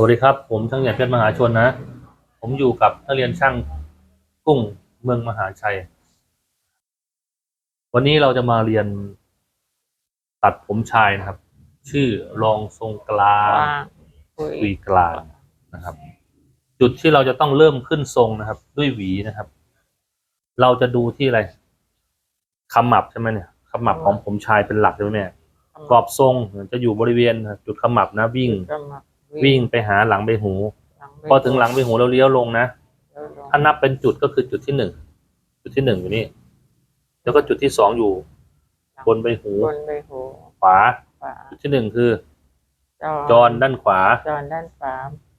สวัสดีครับ ผมช่างใหญ่เพชรมหาชนนะ ผมอยู่กับนักเรียนช่างกุ้งเมืองมหาชัย วันนี้เราจะมาเรียนตัดผมชายนะครับ ชื่อรองทรงกลางกลางคุยหวีกลางนะครับ จุดที่เราจะต้องเริ่มขึ้นทรงนะครับ ด้วยหวีนะครับ เราจะดูที่อะไรขมับใช่ไหมเนี่ยขมับของผมชายเป็นหลักใช่ไหมแม่กรอบทรงจะอยู่บริเวณจุดขมับนะวิ่งก็มา วิ่งไปหาหลังใบหูหลังพอถึงหลังใบหูเราเลี้ยวลงนะแล้วลงถ้านับเป็นจุดก็คือจุดที่หนึ่งจุดที่หนึ่งอยู่นี่ แล้วก็จุดที่สองอยู่ บนใบหูบนใบหูขวาขวาจุดที่หนึ่งคือ จอจรด้านขวาจรด้านขวา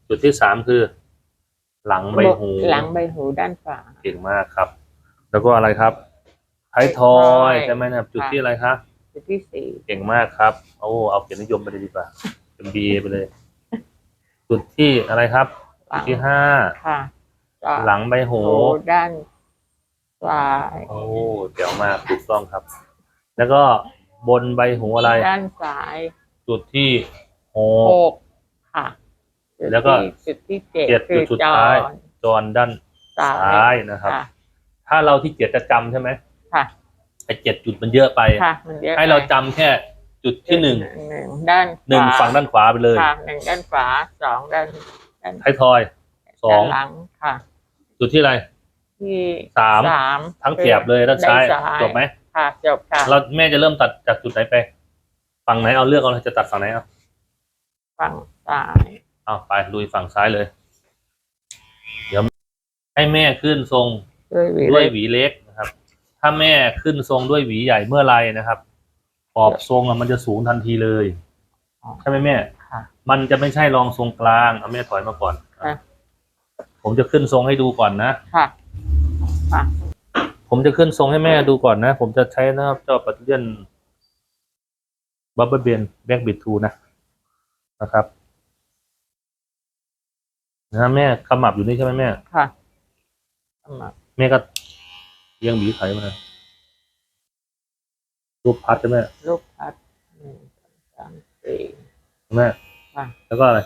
จุดที่สามคือ หลังใบหู หลังใบหูด้านขวาเก่งมากครับ แล้วก็อะไรครับท้ายทอยท้ายทอยใช่ไหมนะครับจุดค่ะที่อะไรครับจุดที่สี่เก่งมากครับ โอ้เอาเกียรตินิยมไปเลยดีกว่าเป็นบีไปเลย จุดที่อะไรครับหลัง ที่ห้าค่ะจอหลังใบหูหูด้านซ้ายโอ้เจ๋วมากถูกต้องครับ แล้วก็บนใบหูอะไร ด้านซ้ายจุดที่หหก กค่ะจุดแล้วก็ ที่จุดที่เจ็ดเจ็ดคือจุดสุดจท้ายรจรด้านซ้าซ้ายยนะครับ ค่ะถ้าเราที่เจ็ดจะจำใช่ไหมค่ะไอ้เจ็ดจุดมันเยอะไป ค่ะมันเยอะให้เราไปจำแค่ จุดที่หนึ่งหนึ่งด้านหนึ่งขวฝั่งด้านขวาไปเลยค่ะหนึ่งด้านขวาสองด้านด้านท้ายทอยสองด้านหลังค่ะ จุดที่อะไรที่สามสามทั้งแถบเลยด้านซ้ายด้นจบไหมค่ะจบค่ะเราแม่จะเริ่มตัดจากจุดไหนไป ฝั่งไหนเอาเลือกเอาเลยจะตัดฝั่งไหนเอาฝั่งซ้ายเอาไปลุยฝั่งซ้ายเลย เดี๋ยวให้แม่ขึ้นทรงด้วยหวีด้วยเล็กหวีเล็กนะครับ ถ้าแม่ขึ้นทรงด้วยหวีใหญ่เมื่อไรนะครับข อบทรงอะมันจะสูงทันทีเลย ใช่ไหมแม่ ค่ะ มันจะไม่ใช่รองทรงกลางเอาแม่ถอยมาก่อนค่ะ ผมจะขึ้นทรงให้ดูก่อนนะ ค่ะ ค่ะ ผมจะขึ้นทรงให้แม่ดูก่อนนะ ผมจะใช้นะครับเจ้าปัตเตียนบับเบิลเบนแบ็กบิดทูนะนะครับนะแม่ขมับอยู่นี่ใช่ไหมแม่ ค่ะสมัครแม่ก็เอียงหวีไถมานะ รูปพัดใช่ไหมลูกพัดหนึ่งสองสามสี่ใช่ไหมค่ะ แล้วก็อะไร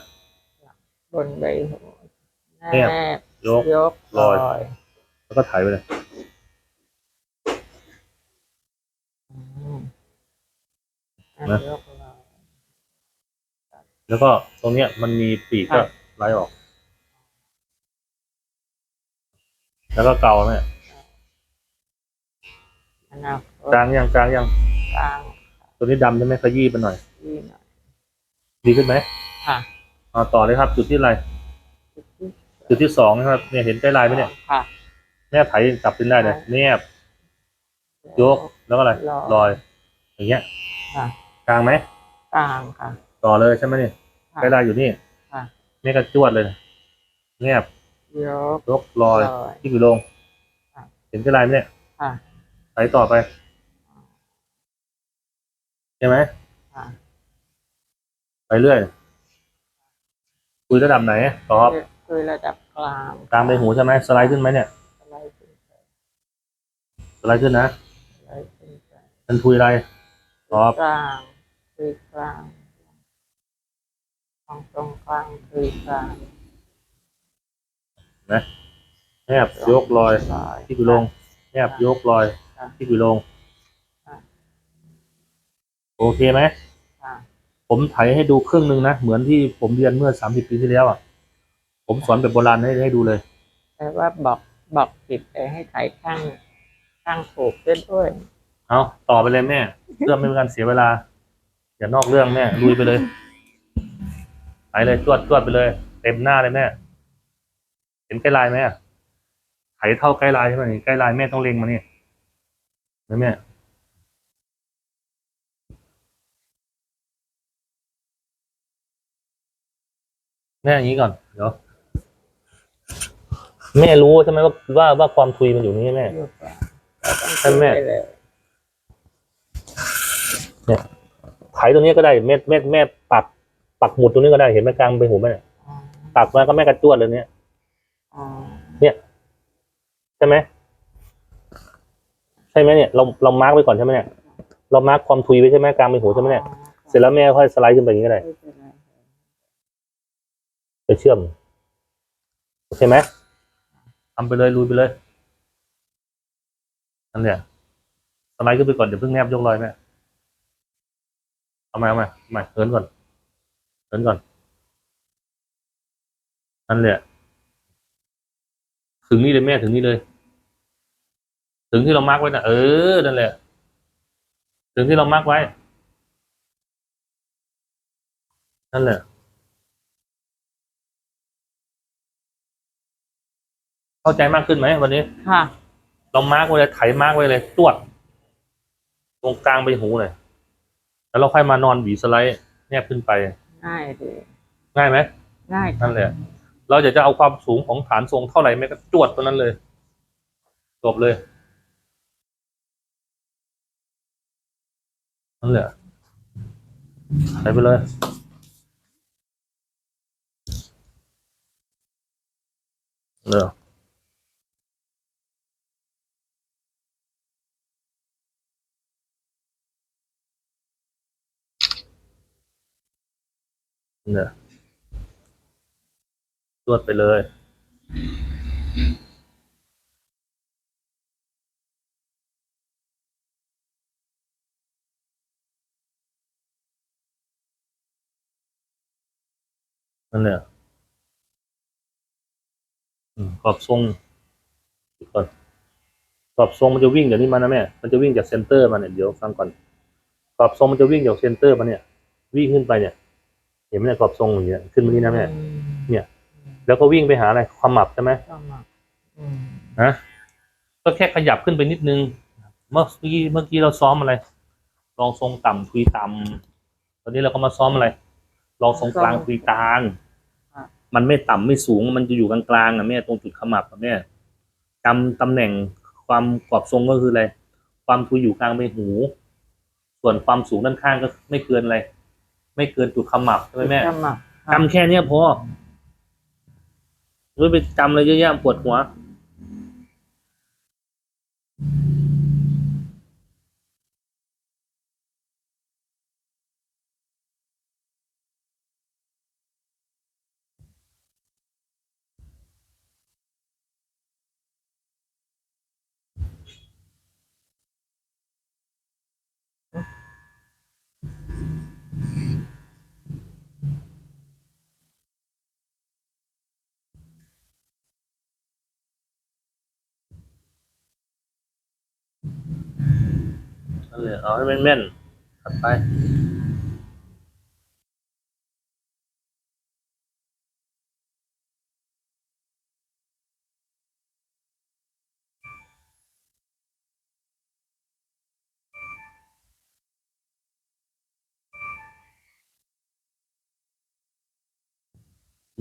บนใบหูแนแนบบยก ยกลลออย ยแล้วก็ไถไปเลย อืมนะ ยกลอย แล้วก็ตรงเนี้ยมันมีปีกก็ค่ะ ไล่ออก แล้วก็เกาเนี่ย อนาคตกลางยังกลางยังกลางตัวนี้ดำใช่ไหมขยี้ไปหน่อยที่หน่อยดีขึ้นไหมค่ะเอาต่อเลยครับ จุดที่อะไรจุดที่จุดที่สองนะครับ เนี่ยเห็นใกล้ลายไหมเนี่ยค่ะ แนบไถกลับขึ้นได้เลยแนบยกแล้วก็อะไรลอย อย่างเงี้ยค่ะกลางไหมกลางค่ะ ต่อเลยใช่ไหมเนี่ยค่ะ ใกล้ลายอยู่นี่ค่ะแม่ก็จวดเลยแนบยกยกลอยลอย ที่อยู่ลง ค่ะ เห็นใกล้ลายไหมเนี่ย ค่ะ ไถต่อไป ใช่ไหมค่ะไปเรื่อย คุยระดับไหนตอบคือระดับกลางกลางใบหูใช่ไหมสไลด์ขึ้นไหมเนี่ย สไลด์ขึ้นไปสไลด์ขึ้นนะสไลด์ขึ้นไปเป็นทุยอะไรตอบกลางคือกลางตรงตรงกลางคือกลางแนบยกลอยลอยที่อยู่ลงแนบยกลอย ค่ะที่อยู่ลงค่ะโอเคไหมค่ะผมไถให้ดูครึ่งหนึ่งนะ เหมือนที่ผมเรียนเมื่อสามสิบปีที่แล้วอะ ผมสอนแบบโบราณให้ให้ดูเลย แต่ว่าบอกบอกผิดไปให้ถ่ายข้างข้างถูกด้วยด้วย เอาต่อไปเลยแม่เพื่อไม่เป็นการเสียเวลา อย่านอกเรื่องแม่ลุยไปเลยไปเลยจวดจวดไปเลย เต็มหน้าเลยแม่ เห็นใกล้ลายไหมอะไถเท่าใกล้ลายใช่ไหมใกล้ลายแม่ต้องเล็งมานี่เห็นไหมแม่แม่อย่างนี้ก่อน เดี๋ยว แม่รู้ใช่ไหมว่าว่าว่าความทุยมันอยู่นี่แม่อยู่กลางใช่ไหมปเลยไถตรงนี้ก็ได้เม็ดเม็ดแม่ปักปักหมุดตรงนี้ก็ได้เห็นไหมกลางไปนหูไหมเนี่ยอ๋อปักมาก็แม่กระจวดเลยเนี่ยอ๋อใช่ไหม ใช่ไหมเนี่ยเราเรามาร์กไว้ก่อนใช่ไหมเนี่ยเรามาร์กความทุยไว้ใช่ไหมกลางไปนหูใช่ไหมเนี่ยเสร็จแล้วแม่ค่อยสไลด์ขึ้นไปอย่างนี้ก็ได้ไปเชื่อมโอเคไหมทำไปเลยลุยไปเลยนั่นแหละสไลด์ขึ้นไปก่อนเดี๋ยวเพิ่งแนบยกลอยแม่เอามาเอามาเอามาเหินก่อนเหินก่อนนั่นแหละถึงนี่เลยแม่ถึงนี่เลย ถึงที่เรามาร์กไว้นะเออ นั่นแหละ ถึงที่เรามาร์กไว้ นั่นแหละ เข้าใจมากขึ้นไหมวันนี้ ค่ะ เรามาร์กไว้เลยไถมาร์กไว้เลยตรวจตรงกลางใบหูเลยแล้วเราค่อยมานอนหวีสไลด์แนบขึ้นไป ง่ายดีง่ายไหมง่ายนั่นแหละ เราจะจะเอาความสูงของฐานทรงเท่าไหร่แม่ก็จวดตัวนั้นเลย จบเลย นั่นแหละใส่ไปเลยเนอะเนี่ยจวดไปเลย นั่นแหละอืมกรอบทรงดูก่อนกรอบทรงมันจะวิ่งเดี๋ยวนี้มานะแม่ มันจะวิ่งจากเซนเตอร์มาเนี่ยเดี๋ยวฟังก่อนกรอบทรงมันจะวิ่งจากเซนเตอร์มาเนี่ย วิ่งขึ้นไปเนี่ย เห็นไหมเนี่ยกรอบทรงอย่างเงี้ยขึ้นมานี่นะแม่อืมเนี่ย แล้วก็วิ่งไปหาอะไรความหมับใช่ไหมก็มาอืมนะก็แค่ขยับขึ้นไปนิดนึง เมื่อกี้เมื่อกี้เราซ้อมอะไร ลองทรงต่ำทุยต่ำตอนนี้เราก็มาซ้อมอะไร ลองทรงกลางทุยกลาง มันไม่ต่ำไม่สูง มันจะอยู่กลางๆอะแม่ตรงจุดขมับอะแม่จำตำแหน่งความกรอบทรงก็คืออะไร ความทุยอยู่กลางใบหู ส่วนความสูงด้านข้างก็ไม่เกินอะไร ไม่เกินจุดขมับใช่ไหมแม่ก็มาจำแค่เนี้ยพอไม่ไปจำอะไรเยอะแยะปวดหัว นั่นแหละเอาให้แม่นๆถัดไป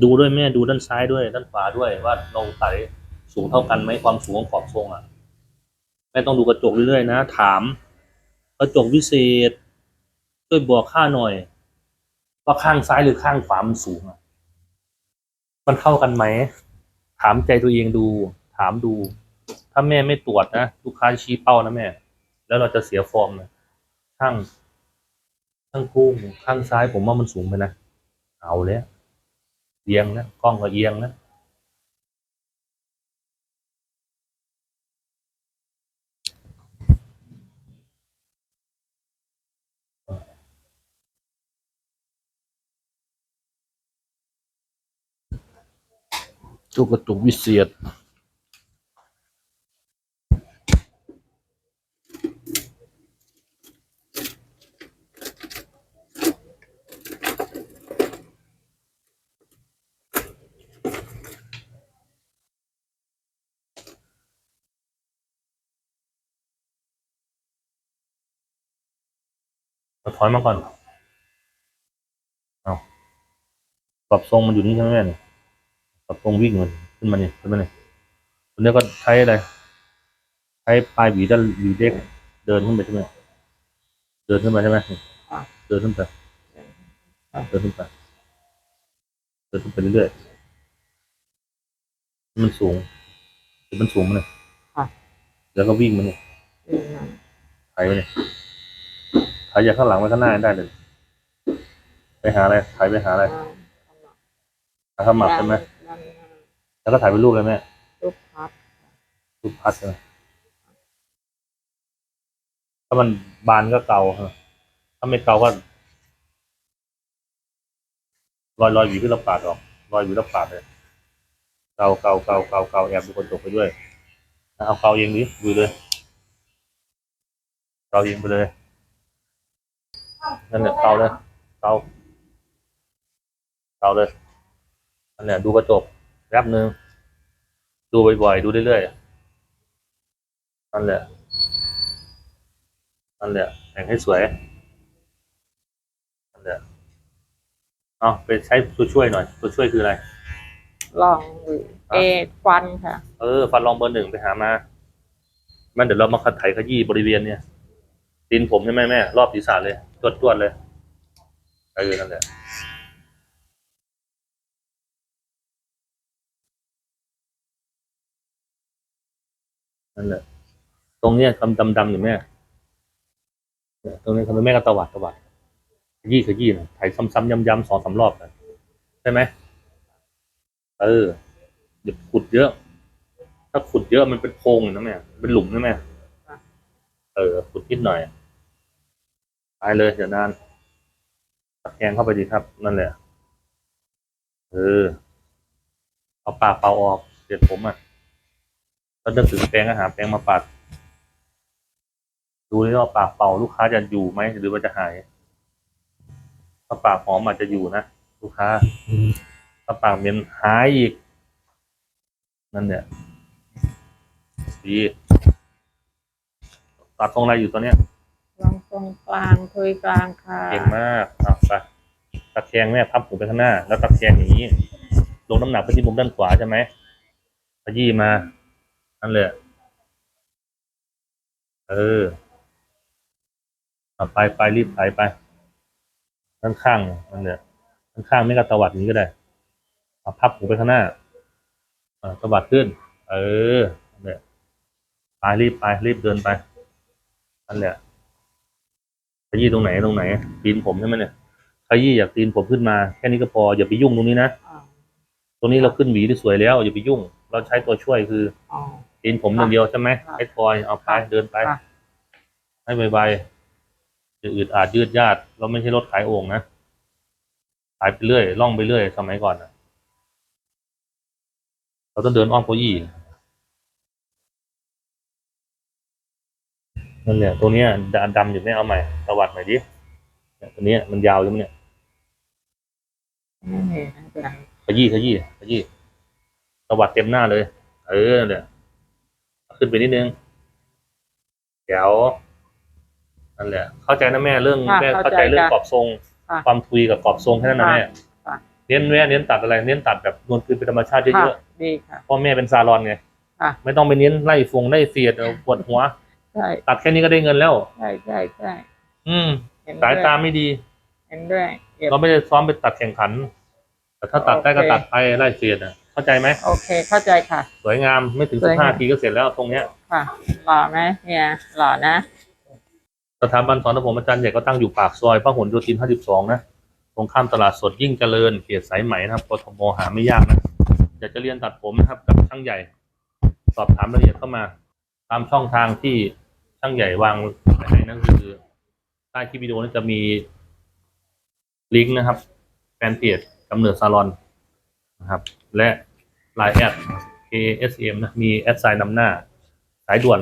ดูด้วยแม่ดูด้านซ้ายด้วยด้านขวาด้วยว่าเราไต่สูงเท่ากันไหมความสูงของขอบทรงอะแม่ต้องดูกระจกเรื่อยๆนะ ถาม ระจกวิเศษช่วยบอกค่าหน่อย ว่าข้างซ้ายหรือข้างขวามันสูงอะมันเท่ากันไหม ถามใจตัวเองดู ถามดู ถ้าแม่ไม่ตรวจนะลูกค้าชี้เป้านะแม่ แล้วเราจะเสียฟอร์มนะข้างข้างกุ้งข้างซ้ายผมว่ามันสูงไปนะ เอาแล้วเอียงนะกล้องก็เอียงนะ จุกกระตุกวิเศษเราถอยมาก่อน เอาปรับทรงมันอยู่นี่ใช่ไหมแม่เนี่ย ปรับทรงวิ่งมันขึ้นมาเนี่ยขึ้นมาเนี่ยคนนี้ก็ใช้อะไร ใช้ปลายหวีด้านหวีเด็กเดินขึ้นไปใช่ไหมเดินขึ้นไปใช่ไหมเดินขึ้นไปเดินขึ้นไปเดินขึ้นไปเรื่อยๆให้มันสูงเดี๋ยวมันสูงมาเลยค่ะแล้วก็วิ่งมาเนี่ยอืมไถไปเนี่ยไถจากข้างหลังไปข้างหน้าได้เลย ไปหาอะไรไถไปหาอะไรอ่าไถสมัครใช่ไหมด้านหน้า แล้วก็ถ่ายเป็นรูปเลยแม่รูปพับรูปพัดใช่ไหมถ้ามันบานก็เกาฮะถ้าไม่เกาก็รอยรอยหวีขึ้นแล้วปาดออกรอยหวีแล้วปาดเลยเกาเกาเกาเกาเกาแอบดูคนตกไปด้วยเอาเกาเองดิดูเลยเกาเองไปเลยนั่นแหละเกาเลยเกาเกาเลยนั่นแหละดูกระจก แป๊บนึงดูบ่อยๆ ดูเรื่อยๆนั่นแหละนั่นแหละแต่งให้สวยนั่นแหละเอาไปใช้ตัวช่วยหน่อย ตัวช่วยคืออะไร ลองดูเอฟันค่ะ เออ ฟันรองเบอร์หนึ่งไปหามามันเดี๋ยวเรามาขัดไถขยี้บริเวณเนี่ยตีนผมใช่ไหมแม่ รอบศีรษะเลยตรวจตรวจๆเลยเออนั่นแหละ นั่นแหละตรงเนี้ยคำดำๆอยู่แม่ตรงนี้ทำให้แม่ก็ตวัดตวัดขยี้ขยี้นะไถซ้ำๆย้ำๆสองสามรอบนะใช่ไหมเอออย่าขุดเยอะ ถ้าขุดเยอะมันเป็นโพรงนะแม่เป็นหลุมนะแม่เออ ขุดนิดหน่อยไปเลยเดี๋ยวนานตะแกรงเข้าไปดีครับ นั่นแหละเออเอาปากเป่าออกเด็ดผมอะ ก็นึกถึงแปรงอาหารแปรงมาปัด ดูนี่ว่าปากเป่าลูกค้าจะอยู่ไหมหรือว่าจะหายถ้าปากหอมอาจจะอยู่นะลูกค้าถ้าปากเหม็นหายอีก นั่นเนี่ยดีตัดตรงอะไรอยู่ตอนเนี้ยลองตรงกลางคุยกลางค่ะเก่งมากอะไปตะแคงแม่พับหูไปข้างหน้า แล้วตะแคงอย่างนี้ลงน้ำหนักไปที่มุมด้านขวาใช่ไหมขยี้มา นั่นแหละ เออเอาไปไปรีบไปไปด้านข้างนั่นแหละด้านข้างไม่ก็ตวัดอย่างนี้ก็ได้เอาพับหูไปข้างหน้าอ่าตวัดขึ้น เออนั่นแหละไปรีบไปรีบเดินไปนั่นแหละขยี้ตรงไหนตรงไหนตีนผมใช่ไหมเนี่ยขยี้อยากตีนผมขึ้นมาแค่นี้ก็พออย่าไปยุ่งตรงนี้นะอ๋อตรงนี้เราขึ้นหวีที่สวยแล้ว อย่าไปยุ่ง เราใช้ตัวช่วยคือ อ๋อตีนผมอย่างเดียวใช่ไหมค่ะไอ้ทอยเอาไปเดินไปค่ะให้ไวๆจะอืดอาดยืดยาดเราไม่ใช่รถขายโอ่งนะขายไปเรื่อยล่องไปเรื่อยสมัยก่อนนะเราต้องเดินอ้อมเก้าอี้นั่นแหละตัวเนี้ยดำๆอยู่เนี่ยเอาใหม่ตวัดใหม่ดิเนี่ยตัวเนี้ยมันยาวใช่ไหมเนี่ยไม่เห็นไม่เป็นไรขยี้ขยี้ขยี้ตวัดเต็มหน้าเลย เออเนี่ย ขึ้นไปนิดนึงแถวนั่นแหละ เข้าใจนะแม่เรื่องค่ะแม่เข้าเข้าใจใจเรื่องค่ะกรอบทรง ค่ะความทุยกับกรอบทรงแค่นั้นนะค่ะแม่ค่ะ เน้นแม่เน้นตัดอะไร เน้นตัดแบบนวลคืนเป็นธรรมชาติเยค่ะอะดีค่ะ ๆเพราะแม่เป็นซาลอนไงค่ะ ไม่ต้องไปเน้นไล่ฟงไล่เสียดเอาปวดหัว ใช่ตัดแค่นี้ก็ได้เงินแล้ว ใช่ใช่ใช่อืม เห็นสายด้วยตาไม่ดี เห็นด้วยเก็บ เราไม่ได้ซ้อมไปตัดแข่งขัน แต่ถ้าตัดได้ก็โอเค ตัดไปไล่เสียดอะ เข้าใจไหมโอเค เข้าใจค่ะ สวยงามไม่ถึงสสิวยบห้างาม ทีก็เสร็จแล้วตรงเนี้ยค่ะ หล่อไหมเนี่ยหล่อนะ สถาบันสอนผมอาจารย์ใหญ่ก็ตั้งอยู่ปากซอยพหลโยธิน 52 นะ ตรงข้ามตลาดสดยิ่งเจริญเขตสายไหมนะครับกทมหาไม่ยากนะอยากจะเรียนตัดผมนะครับกับช่างใหญ่ สอบถามรายละเอียดเข้ามา ตามช่องทางที่ช่างใหญ่วางไว้ให้นั่นคือใต้คลิปวิดีโอนี้จะมีลิงก์นะครับแฟนเพจกำเนิดซาลอนนะครับ และ Line แอด KSM นะมีแอดไซน์นำหน้า สายด่วน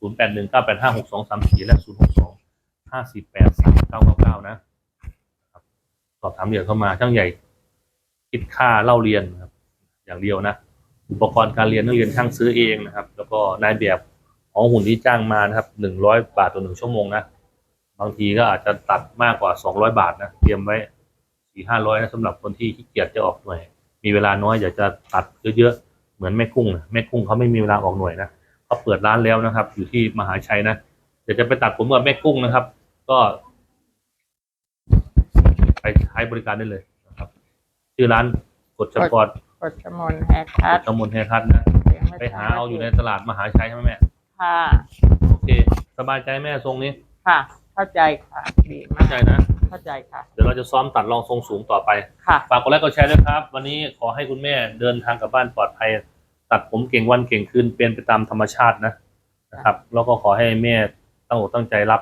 0 8 1 9 8 5 6 2 3 4 และ 0 6 2 5 4 8 3 9 9 9นะครับสอบถามเรียนเข้ามาช่างใหญ่ คิดค่าเล่าเรียนนะครับ อย่างเดียวนะ อุปกรณ์การเรียนนักเรียนช่างซื้อเองนะครับ แล้วก็นายแบบของหุ่นที่จ้างมานะครับ100บาทต่อหนึ่งชั่วโมงนะ บางทีก็อาจจะตัดมากกว่า200บาทนะ เตรียมไว้4 500นะสำหรับคนที่ขี้เกียจจะออกหน่วย มีเวลาน้อยอยากจะตัดเยอะๆเหมือนแม่กุ้งนะแม่กุ้งเขาไม่มีเวลาออกหน่วยนะเขาเปิดร้านแล้วนะครับ อยู่ที่มหาชัยนะเดี๋ยวจะไปตัดผมกับแม่กุ้งนะครับ ก็ ไปใช้บริการได้เลยนะครับชื่อร้านกดสปอร์ตกดชมนแฮร์คักทดตำมนแฮร์คัทนะเสียงม่ไปหาชัดเอาอยู่ในตลาดมหาชัยใช่ไหมแม่ค่ะโอเค สบายใจแม่ทรงนี้ค่ะ เข้าใจค่ะดีมาเข้ากใจนะดีเข้าใจค่ะ เดี๋ยวเราจะซ้อมตัดรองทรงสูงต่อไป ค่ะ ฝากกดไลค์กดแชร์ด้วยครับ วันนี้ขอให้คุณแม่เดินทางกลับบ้านปลอดภัย ตัดผมเก่งวันเก่งคืนเป็นไปตามธรรมชาตินะนะครับ แล้วก็ขอให้แม่ตั้งอกตั้งใจรับ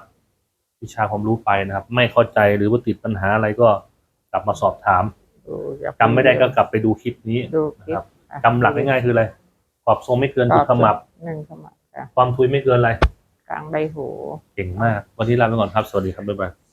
วิชาความรู้ไปนะครับ ไม่เข้าใจหรือว่าติดปัญหาอะไรก็กลับมาสอบถามดูอย่าจำไม่ได้ก็กลับไปดูคลิปนี้ดูคลินะคปรับจำหลักง่ายๆคืออะไรขอบทรงไม่เกินก็ทุกขมับหนึ่งขมับค่ะความทุยไม่เกินอะไร กลางใบหู เก่งมาก วันนี้ลาไปก่อนครับ สวัสดีครับบ๊ายบาย